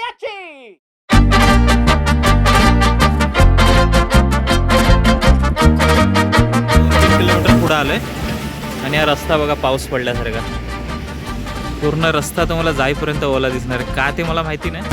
mariachi! एक kilometre पुढं आलोय. आणि हा रस्ता बघा पाऊस पडल्यासारखा. पूर्ण रस्ता तुम्हाला जाईपर्यंत ओला दिसणार आहे. का ते मला माहिती नाही.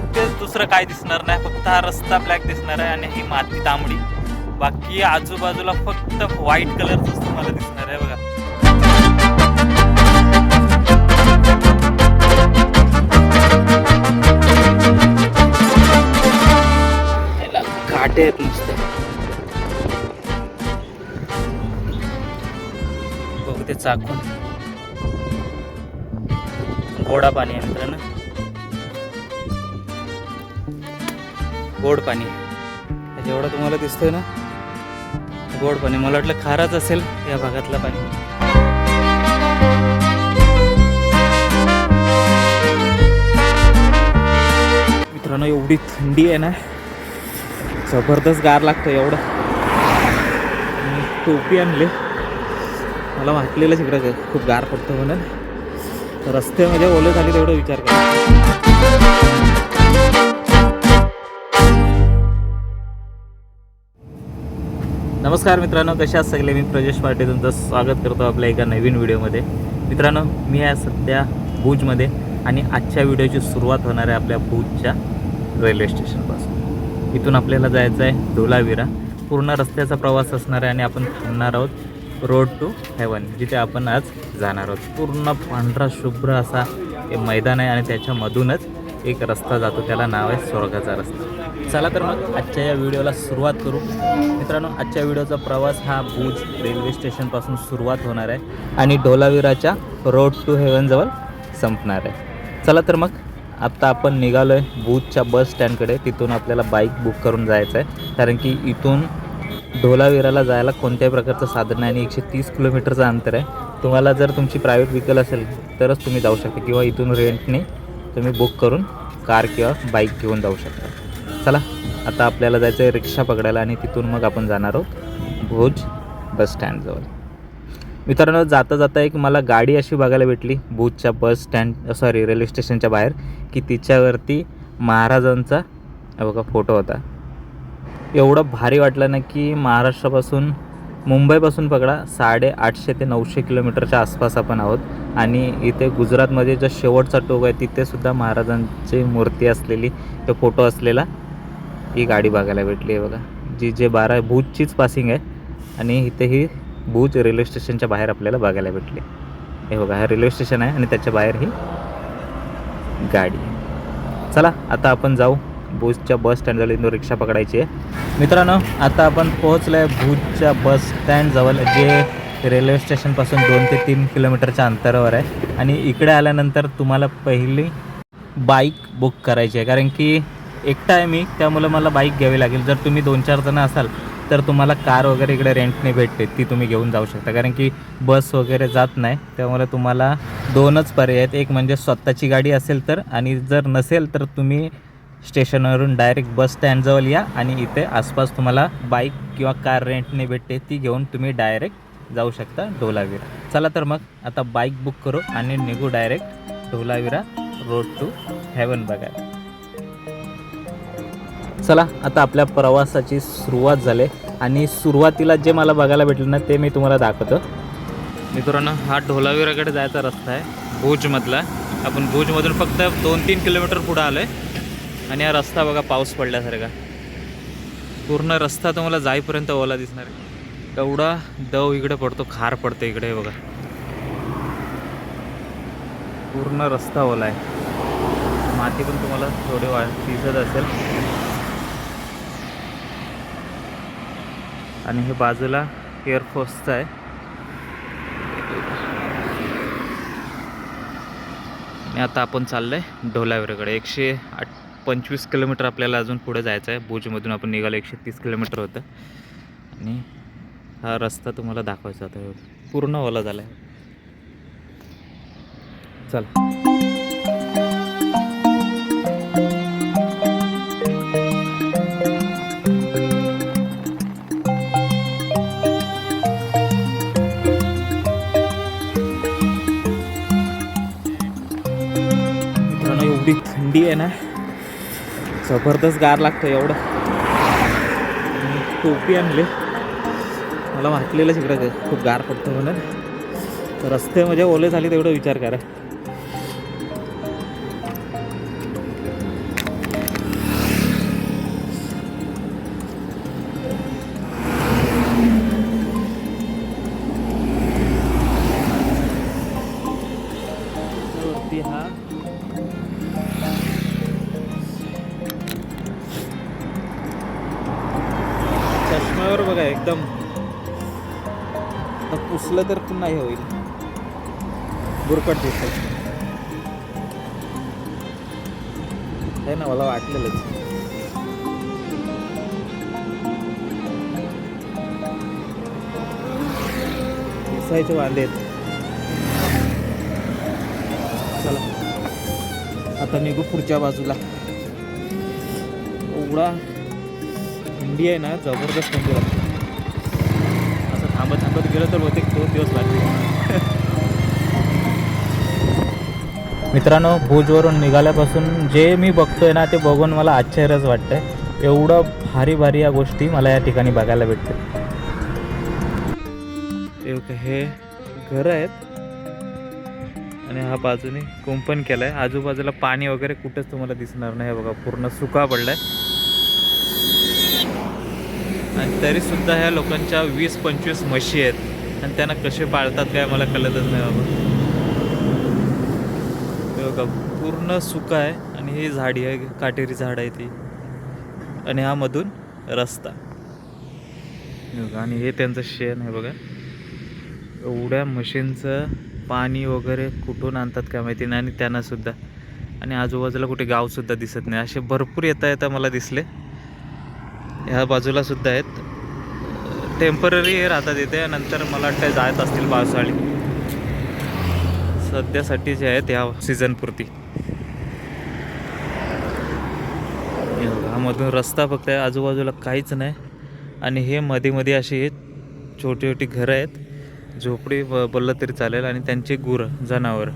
कुठेच दुसरं काय दिसणार नाही. फक्त हा रस्ता ब्लॅक दिसणार आहे आणि ही माती तांबडी. बाकी आजूबाजूला फक्त व्हाईट कलरच तुम्हाला दिसणार आहे बघा. काटे आहेत नुसते. बघू ते चाकून. गोडा पाणी आहे मित्रांनो. गोड पाणी जेवढं तुम्हाला दिसतंय ना? गोड पाणी मला वाटलं खाराच असेल या भागातलं पाणी. मित्रांनो एवढी थंडी आहे ना जबरदस्त गार लागतं एवढं. टोपी आणली. मला वाटलेलं इकडं खूप गार पडतं म्हणून. रस्त्यामध्ये ओले झाले तेवढं विचार करा. नमस्कार मित्रांनो कशा सगळे? मी प्रजेश पाटील तुमचं स्वागत करतो आपल्या एका नवीन व्हिडिओमध्ये. मित्रांनो मी आहे सध्या भुजमध्ये आणि आजच्या व्हिडिओची सुरुवात होणार आहे आपल्या भुजच्या रेल्वे स्टेशनपासून इथून आपल्याला जायचं आहे डोलाविरा पूर्ण रस्त्याचा प्रवास असणार आहे आणि आपण थांबणार आहोत रोड टू हेवन जिथे आपण आज जाणार आहोत. पूर्ण पांढरा शुभ्र असा हे मैदान आहे आणि त्याच्यामधूनच एक रस्ता जातो. त्याला नाव आहे स्वर्गाचा रस्ता. चला तर मग आजच्या या व्हिडिओला सुरुवात करू. मित्रांनो आजच्या व्हिडिओचा प्रवास हा भुज रेल्वे स्टेशनपासून सुरुवात होणार आहे आणि ढोलावीराच्या रोड टू हेवनजवळ संपणार आहे. चला तर मग आत्ता आपण निघालो आहे भूजच्या बस स्टँडकडे तिथून आपल्याला बाईक बुक करून जायचं आहे कारण की इथून ढोलाविराला जायला कोणत्याही प्रकारचं साधन नाही आणि एकशे तीस किलोमीटरचं अंतर आहे. तुम्हाला जर तुमची प्रायव्हेट व्हेकल असेल तरच तुम्ही जाऊ शकता किंवा इथून रेंटने तुम्ही बुक करून कार किंवा बाईक घेऊन जाऊ शकता. चला आता आपल्याला जायचं आहे रिक्षा पकडायला आणि तिथून मग आपण जाणार आहोत भुज बस स्टँडजवळ. मित्रांनो जाता जाता एक मला गाडी अशी बघायला भेटली भुजच्या बस स्टँड सॉरी रेल्वे स्टेशनच्या बाहेर की तिच्यावरती महाराजांचा बघा फोटो होता. एवढं भारी वाटलं ना की महाराष्ट्रापासून मुंबईपासून पकडा साडे आठशे ते नऊशे किलोमीटरच्या आसपास आपण आहोत. आणि इथे गुजरातमध्ये जो शेवटचा टोक आहे तिथेसुद्धा महाराजांची मूर्ती असलेली तो फोटो असलेला ही गाडी बघायला भेटली आहे बघा. जी जे बारा भूजचीच पासिंग आहे आणि इथे ही भूज रेल्वे स्टेशनच्या बाहेर आपल्याला बघायला भेटली हे बघा हा रेल्वे स्टेशन आहे आणि त्याच्या बाहेर ही गाडी चला आता आपण जाऊ. भुजच्या बस स्टँडजवळ इंदोर रिक्षा पकडायची आहे. मित्रांनो आता आपण पोहोचलो आहे भुजच्या बस स्टँडजवळ जे रेल्वे स्टेशनपासून दोन ते तीन किलोमीटरच्या अंतरावर आहे. आणि इकडे आल्यानंतर तुम्हाला पहिली बाईक बुक करायची आहे. कारण की एकटा आहे मी त्यामुळं मला बाईक घ्यावी लागेल. जर तुम्ही दोन चार जणं असाल तर तुम्हाला कार वगैरे इकडे रेंटने भेटते ती तुम्ही घेऊन जाऊ शकता. कारण की बस वगैरे जात नाही त्यामुळे तुम्हाला दोनच पर्याय आहेत. एक म्हणजे स्वतःची गाडी असेल तर आणि जर नसेल तर तुम्ही स्टेशनवरून डायरेक्ट बस स्टँडजवळ या आणि इथे आसपास तुम्हाला बाईक किंवा कार रेंटने भेटते ती घेऊन तुम्ही डायरेक्ट जाऊ शकता ढोलाविरा चला तर मग आता बाईक बुक करू आणि निघू direct Dholavira road to heaven बघायला. चला आता आपल्या प्रवासाची सुरुवात झाली. आणि सुरुवातीला जे मला बघायला भेटलं ना ते मी तुम्हाला दाखवतो. मित्रांनो हा ढोलावीराकडे जायचा रस्ता आहे भुजमधला. आपण भुजमधून फक्त दोन तीन किलोमीटर पुढं आलो आहे आणि हा रस्ता बघा पाऊस पडल्यासारखा. पूर्ण रस्ता तुम्हाला जाईपर्यंत ओला दिसणार आहे. एवढा दव इकडे पडतो खार पडतो इकडे बघा. पूर्ण रस्ता ओला आहे. माती पण तुम्हाला थोडी वा दिसत असेल. आणि हे बाजूला एअरफोर्सचं आहे. आणि आता आपण चाललं आहे ढोलावीरकडे एकशे आठ पंचवीस किलोमीटर आपल्याला अजून पुढे जायचं आहे. भुजमधून आपण निघालो एकशे तीस किलोमीटर होतं. आणि हा रस्ता तुम्हाला दाखवायचा होता पूर्ण ओला झाला आहे चल. जबरदस्त गार लागतं एवढं. टोपी आणली. मला वाटलेलं तिकडं खूप गार पडतं म्हणून. तर रस्ते म्हणजे ओले झाले तेवढं विचार करा. बुरकट दिसत हे ना मला वाटलेलंच. दिसायचे वांदे चला. आता निघू पुढच्या बाजूला. एवढा थंडी आहे ना जबरदस्त थंडी लागते. असं थांबत थांबत गेलं तर बहुतेक दोन दिवस लागले. मित्रांनो भुजवरून निघाल्यापासून जे मी बघतोय ना ते बघून मला आश्चर्यच वाटतंय. एवढं भारी भारी या गोष्टी मला या ठिकाणी बघायला भेटते हे घर आहेत. आणि हा बाजूने कुंपण केलंय. आजूबाजूला पाणी वगैरे कुठेच तुम्हाला दिसणार नाही. हे बघा पूर्ण सुका पडलाय. आणि तरी सुद्धा ह्या लोकांच्या वीस पंचवीस म्हशी आहेत. आणि त्यांना कसे पाळतात काय मला कळतच नाही बाबा. बघा पूर्ण सुका आहे आणि ही झाडी आहे काटेरी झाड आहे ती. आणि हा मधून रस्ता आणि हे त्यांचं शेण आहे बघा. एवढ्या मशीनचं पाणी वगैरे कुठून आणतात काय माहिती नाही आणि त्यांनासुद्धा आणि आजूबाजूला कुठे गावसुद्धा दिसत नाही. असे भरपूर येता येता मला दिसले. ह्या बाजूला सुद्धा आहेत. टेंपररी हे राहतात इथे नंतर मला वाटतं जात असतील पावसाळी सध्यासाठी जे आहेत ह्या सीझनपुरती हे हा मधून रस्ता फक्त आहे आजूबाजूला काहीच नाही. आणि हे मध्ये मध्ये अशी हे छोटी छोटी घरं आहेत झोपडी ब- बोललं तरी चालेल आणि त्यांची गुरं जनावर.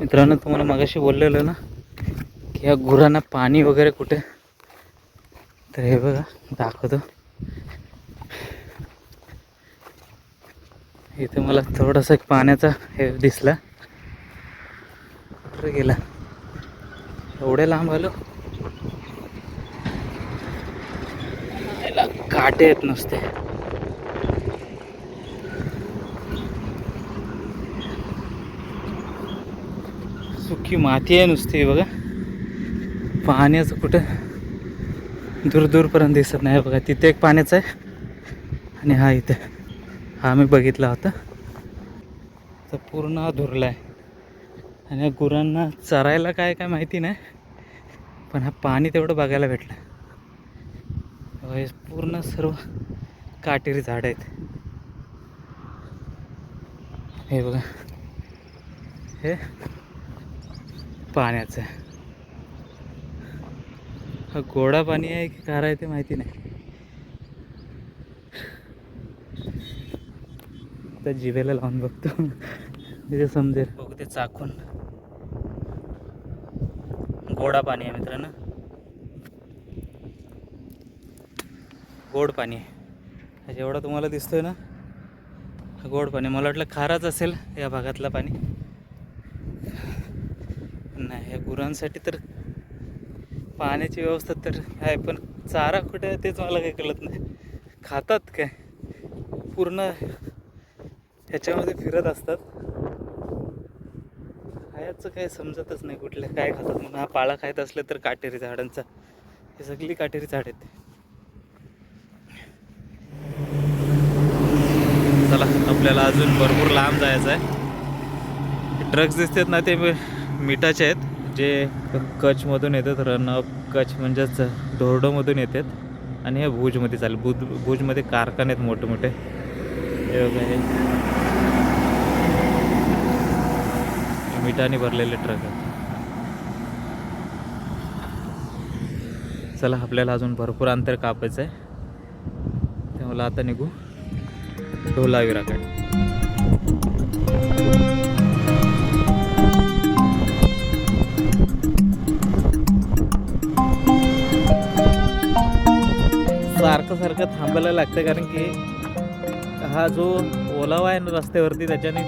मित्रांनो तुम्हाला मगाशी बोललेलं ना की या गुरांना पाणी वगैरे कुठे? तर हे बघा दाखवतो. इथे मला थोडासा एक पाण्याचा हे दिसला. कुठं गेला? एवढे लांब आलो? याला काटे आहेत नुसते. सुकी माती आहे नुसती बघा. पाण्याचं कुठं? दूर दूरपर्यंत दिसत नाही. बघा तिथे एक पाण्याचं आहे. आणि हा इथे. हा मी बघितला होता. तर पूर्ण हा धुरला आहे आणि या गुरांना चरायला काय काय माहिती नाही. पण हा पाणी तेवढं बघायला भेटलं. हे पूर्ण सर्व काटेरी झाड आहेत. हे बघा. हे पाण्याचं आहे. हा गोडा पाणी आहे की खारा आहे ते माहिती नाही. आता जिभेला लावून बघतो. तिथे समजेल. बघू ते चाकून. गोडा पाणी आहे मित्रांनो. गोड पाणी आहे. जेवढा तुम्हाला दिसतोय ना हा गोड पाणी. मला वाटलं खाराच असेल या भागातलं पाणी. नाही या गुरांसाठी तर पाण्याची व्यवस्था तर आहे पण चारा कुठे आहे तेच मला काही कळत नाही. खातात काय? पूर्ण ह्याच्यामध्ये फिरत असतात. खायचं काय समजतच नाही कुठले काय खातात म्हणून. हा पाळा खायत असले तर काटेरी झाडांचा. हे सगळी काटेरी झाड आहेत. चला आपल्याला अजून भरपूर लांब जायचं आहे. ट्रक्स दिसतात ना ते मिठाचे आहेत. जे कच्छमधून येतात रन कच्छ म्हणजेच धोरडोमधून येतात. आणि हे भुजमध्ये चालेल भुज भुजमध्ये कारखाने आहेत मोठे मोठे हे. बघा मिठाने भरलेले ट्रक आहेत. चला आपल्याला अजून भरपूर अंतर कापायचं आहे तेव्हा आता निघू. ढोलावीराकडे सारखं थांबायला लागतं कारण की हा जो ओलावा आहे ना रस्त्यावरती त्याच्याने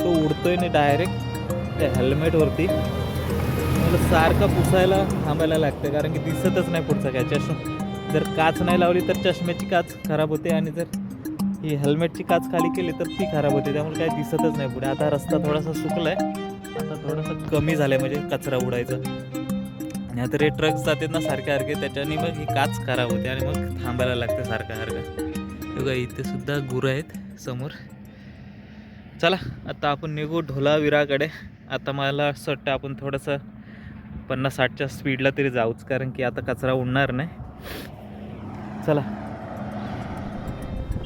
तो उडतोय ना डायरेक्ट त्या हेल्मेटवरती मला सारखं पुसायला थांबायला लागतं कारण की दिसतच नाही पुढचा काय. चष्मा जर काच नाही लावली तर चष्म्याची काच खराब होते आणि जर ही हेल्मेटची काच खाली केली तर ती खराब होते. त्यामुळे काही दिसतच नाही पुढे. आता रस्ता थोडासा सुकला आहे आता थोडासा कमी झालाय म्हणजे कचरा उडायचा. आणि आता रे ट्रक जातात ना सारखे सारखे त्याच्याने मग ही काच खराब होते आणि मग थांबायला लागते सारखं सारखं. बघा इथे सुद्धा गुरं आहेत समोर. चला आता आपण निघू ढोलावीराकडे आता मला असं वाटतं आपण थोडंसं पन्नास साठच्या स्पीडला तरी जाऊच कारण की आता कचरा उडणार नाही. चला.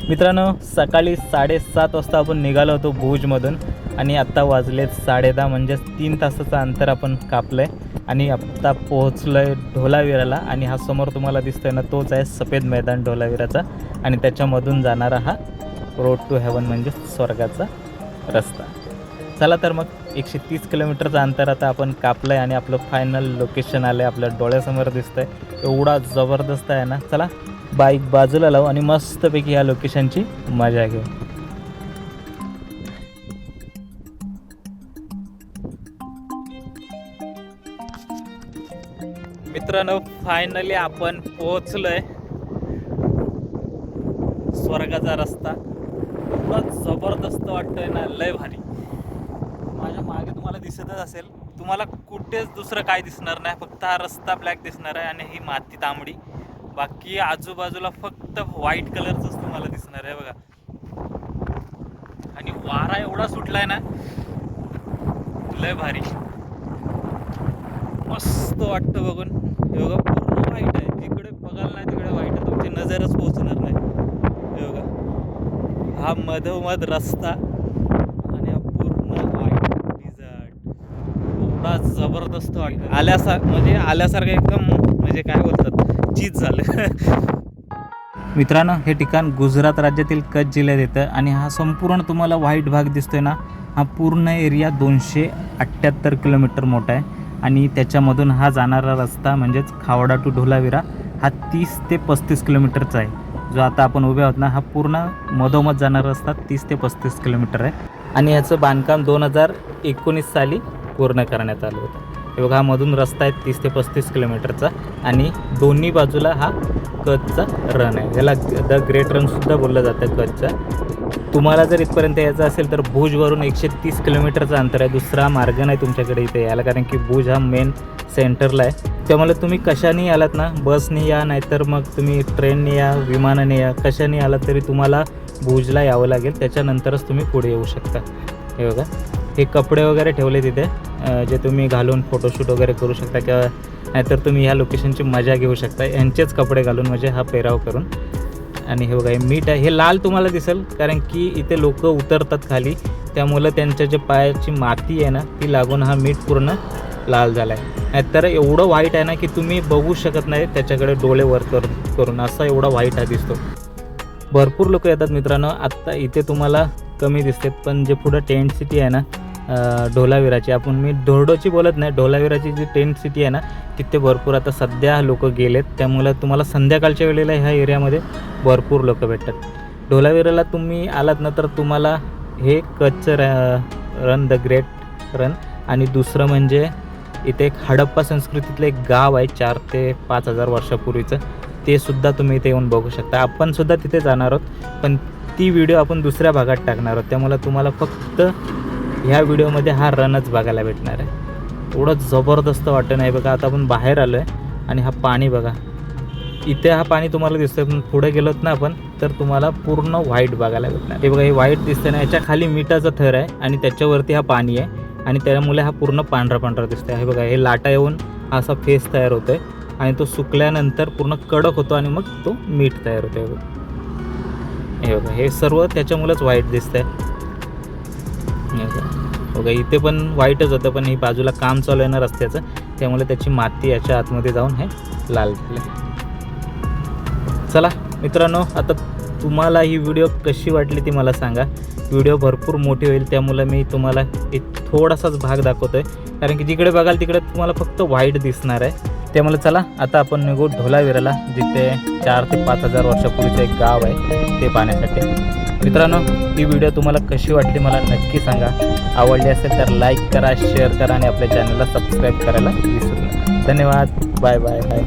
मित्रांनो सकाळी साडेसात वाजता आपण निघालो होतो भुजमधून आणि आत्ता वाजलेत साडेदहा म्हणजेच तीन तासाचं अंतर आपण कापलं आहे आणि आत्ता पोहोचलो आहे ढोलावीराला आणि हा समोर तुम्हाला दिसतोय ना तोच आहे सफेद मैदान ढोलावीराचा. आणि त्याच्यामधून जाणारा हा रोड टू हेवन म्हणजे स्वर्गाचा रस्ता. चला तर मग एकशे तीस किलोमीटरचं अंतर आता आपण कापलं आहे आणि आपलं फायनल लोकेशन आलं आहे आपल्या डोळ्यासमोर दिसतं आहे एवढा जबरदस्त आहे ना. चला बाईक बाजूला लावू आणि मस्तपैकी या लोकेशनची मजा घेऊ. मित्रांनो फायनली आपण पोहोचलोय. स्वर्गाचा रस्ता. एवढा जबरदस्त वाटतोय ना लय भारी. माझ्या मागे तुम्हाला दिसतच असेल. तुम्हाला कुठेच दुसरं काय दिसणार नाही फक्त हा रस्ता ब्लॅक दिसणार आहे आणि ही माती तांबडी. बाकी आजूबाजूला फक्त व्हाईट कलरचंच तुम्हाला दिसणार आहे बघा. आणि वारा एवढा सुटलाय ना लय भारी. मस्त वाटतं बघून. हे बघा पूर्ण वाईट आहे. जिकडे बघाल नाही तिकडे वाईट आहे. तुमची नजरच पोहोचणार नाही. हे बघा. हा मधोमध रस्ता आणि हा पूर्ण वाईट डिझर्ट एवढा जबरदस्त वाटतं आल्यासा म्हणजे आल्यासारखं एकदम म्हणजे काय बोलतात चीज झालं. मित्रांनो हे ठिकाण गुजरात राज्यातील कच्छ जिल्ह्यात येतं आणि हा संपूर्ण तुम्हाला व्हाईट भाग दिसतोय ना. हा पूर्ण एरिया दोनशे अठ्ठ्याहत्तर किलोमीटर मोठा आहे. आणि त्याच्यामधून हा जाणारा रस्ता म्हणजेच खावडा टू ढोलाविरा हा तीस ते पस्तीस किलोमीटरचा आहे. जो आता आपण उभे आहोत ना हा पूर्ण मधोमध जाणारा रस्ता तीस ते पस्तीस किलोमीटर आहे. आणि याचं बांधकाम दोन हजार एकोणीस साली पूर्ण करण्यात आलं होतं. हे बघा हा मधून रस्ता आहे तीस ते पस्तीस किलोमीटरचा आणि दोन्ही बाजूला हा कचचा रन आहे. याला द ग्रेट रनसुद्धा बोललं जातं कचचा. तुम्हाला जर इथपर्यंत यायचं असेल तर भुजवरून एकशे तीस किलोमीटरचं अंतर आहे. दुसरा मार्ग नाही तुमच्याकडे इथे यायला कारण की भुज हा मेन सेंटरला आहे. त्यामुळे तुम्ही कशाने आलात ना बसने या नाहीतर मग तुम्ही ट्रेनने या विमानाने या कशाने आलात तरी तुम्हाला भुजला यावं लागेल. त्याच्यानंतरच तुम्ही पुढे येऊ शकता. हे बघा. हे कपडे वगैरे ठेवले तिथे जे तुम्ही घालून फोटोशूट वगैरे करू शकता किंवा नाहीतर तुम्ही ह्या लोकेशनची मजा घेऊ शकता. यांचेच कपडे घालून म्हणजे हा पेराव करून आणि हे बघा हे मीठ आहे. हे लाल तुम्हाला दिसेल कारण की इथे लोक उतरतात खाली. त्यामुळं त्यांच्या जे पायाची माती आहे ना ती लागून हा मीठ पूर्ण लाल झाला आहे नाहीतर एवढं व्हाईट आहे ना की तुम्ही बघू शकत नाही त्याच्याकडे डोळे वर करून करून. असा एवढा व्हाईट हा दिसतो. भरपूर लोक येतात मित्रांनो. आत्ता इथे तुम्हाला कमी दिसतात पण जे पुढं टेंट सिटी आहे ना ढोलावीराची. आपण मी धोरडोची बोलत नाही. ढोलावीराची जी टेंट सिटी आहे ना तिथे भरपूर आता सध्या लोक गेलेत. त्यामुळं तुम्हाला संध्याकाळच्या वेळेला ह्या एरियामध्ये भरपूर लोक भेटतात. ढोलावीराला तुम्ही आलात ना तर तुम्हाला हे कच्छ रन द ग्रेट रन आणि दुसरं म्हणजे इथे एक हडप्पा संस्कृतीतलं एक गाव आहे चार ते पाच हजार वर्षापूर्वीचं. ते सुद्धा तुम्ही इथे येऊन बघू शकता. आपण सुद्धा तिथे जाणार आहोत पण ती व्हिडिओ आपण दुसऱ्या भागात टाकणार आहोत. त्यामुळे तुम्हाला फक्त ह्या व्हिडिओमध्ये हा रनच बघायला भेटणार आहे. एवढं जबरदस्त वाटतं नाही बघा. आता आपण बाहेर आलो आहे आणि हा पाणी बघा. इथे हा पाणी तुम्हाला दिसतोय पण पुढे गेलोत ना आपण तर तुम्हाला पूर्ण व्हाईट बघायला भेटणार. हे बघा हे व्हाईट दिसतं ना. याच्या खाली मिठाचा थर आहे आणि त्याच्यावरती हा पाणी आहे आणि त्यामुळे हा पूर्ण पांढरा पांढरा दिसतोय. हे बघा हे लाटा येऊन असा फेस तयार होतो आहे आणि तो सुकल्यानंतर पूर्ण कडक होतो आणि मग तो मीठ तयार होतो हे बघा. हे बघा हे सर्व त्याच्यामुळेच व्हाईट दिसतंय. हे बघा इथे पण वाईटच होतं पण ही बाजूला काम चालू आहे ना रस्त्याचं त्यामुळे त्याची माती याच्या आतमध्ये जाऊन हे लाल झालं चला मित्रांनो आता तुम्हाला ही व्हिडिओ कशी वाटली ती मला सांगा. व्हिडिओ भरपूर मोठी होईल त्यामुळे मी तुम्हाला एक थोडासाच भाग दाखवतो आहे कारण की जिकडे बघाल तिकडे तुम्हाला फक्त व्हाईट दिसणार आहे. त्यामुळे चला आता आपण निघू ढोलावीराला जिथे चार ते पाच हजार वर्षापूर्वीचं एक गाव आहे ते पाहण्यासाठी. मित्रांनो ही व्हिडिओ तुम्हाला कशी वाटली मला नक्की सांगा. आवडली असेल तर लाईक करा शेअर करा आणि आपल्या चॅनलला सबस्क्राईब करायला विसरू नका. धन्यवाद. Bye bye bye